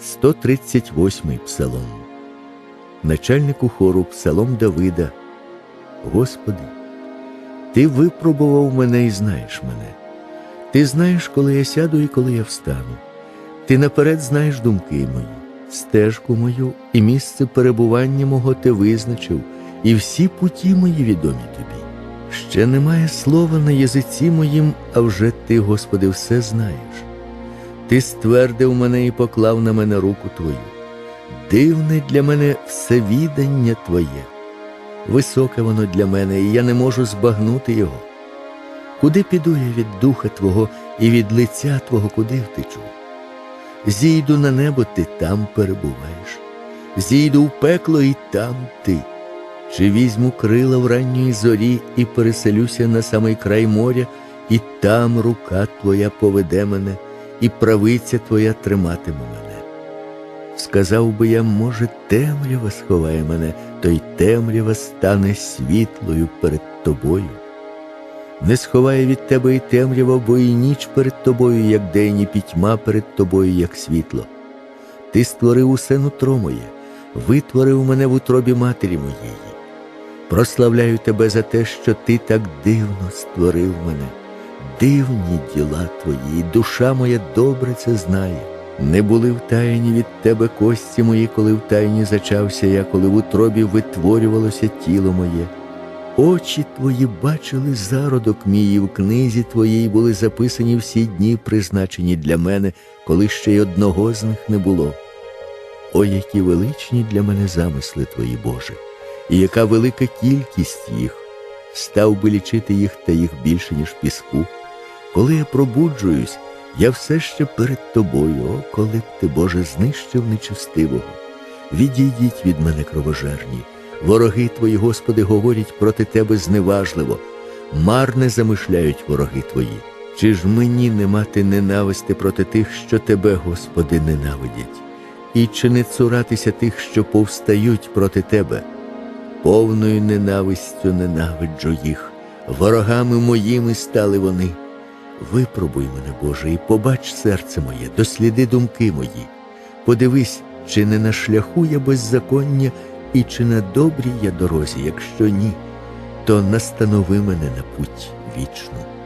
138 псалом. Начальнику хору Псалом Давида. Господи, Ти випробував мене і знаєш мене. Ти знаєш, коли я сяду і коли я встану. Ти наперед знаєш думки мої, стежку мою і місце перебування мого ти визначив, і всі путі мої відомі тобі. Ще немає слова на язиці моїм, а вже ти, Господи, все знаєш. Ти ствердив мене і поклав на мене руку Твою. Дивне для мене всевідання Твоє. Високе воно для мене, і я не можу збагнути його. Куди піду я від духа Твого і від лиця Твого куди втечу? Зійду на небо, ти там перебуваєш, зійду в пекло, і там ти. Чи візьму крила в ранньої зорі і переселюся на самий край моря, і там рука Твоя поведе мене, і правиця Твоя триматиме мене. Сказав би я, може, темрява сховає мене, то й темрява стане світлою перед тобою. Не сховає від тебе і темрява, бо і ніч перед тобою, як день, і пітьма перед тобою, як світло. Ти створив усе нутро моє, витворив мене в утробі матері моєї. Прославляю тебе за те, що ти так дивно створив мене. Дивні діла твої, душа моя добре це знає. Не були втаєні від тебе кості мої, коли втаєні зачався я, коли в утробі витворювалося тіло моє. Очі твої бачили зародок мій, і в книзі твоїй були записані всі дні, призначені для мене, коли ще й одного з них не було. О, які величні для мене замисли твої, Боже, і яка велика кількість їх, став би лічити їх та їх більше, ніж піску. Коли я пробуджуюсь, я все ще перед тобою, о, коли б ти, Боже, знищив нечистивого. Відійдіть від мене кровожерні. Вороги твої, Господи, говорять проти тебе зневажливо, марне замишляють вороги твої. Чи ж мені не мати ненависти проти тих, що тебе, Господи, ненавидять, і чи не цуратися тих, що повстають проти тебе? Повною ненавистю ненавиджу їх, ворогами моїми стали вони. Випробуй мене, Боже, і побач серце моє, досліди думки мої. Подивись, чи не на шляху я беззаконня, і чи на добрій я дорозі, якщо ні, то настанови мене на путь вічну.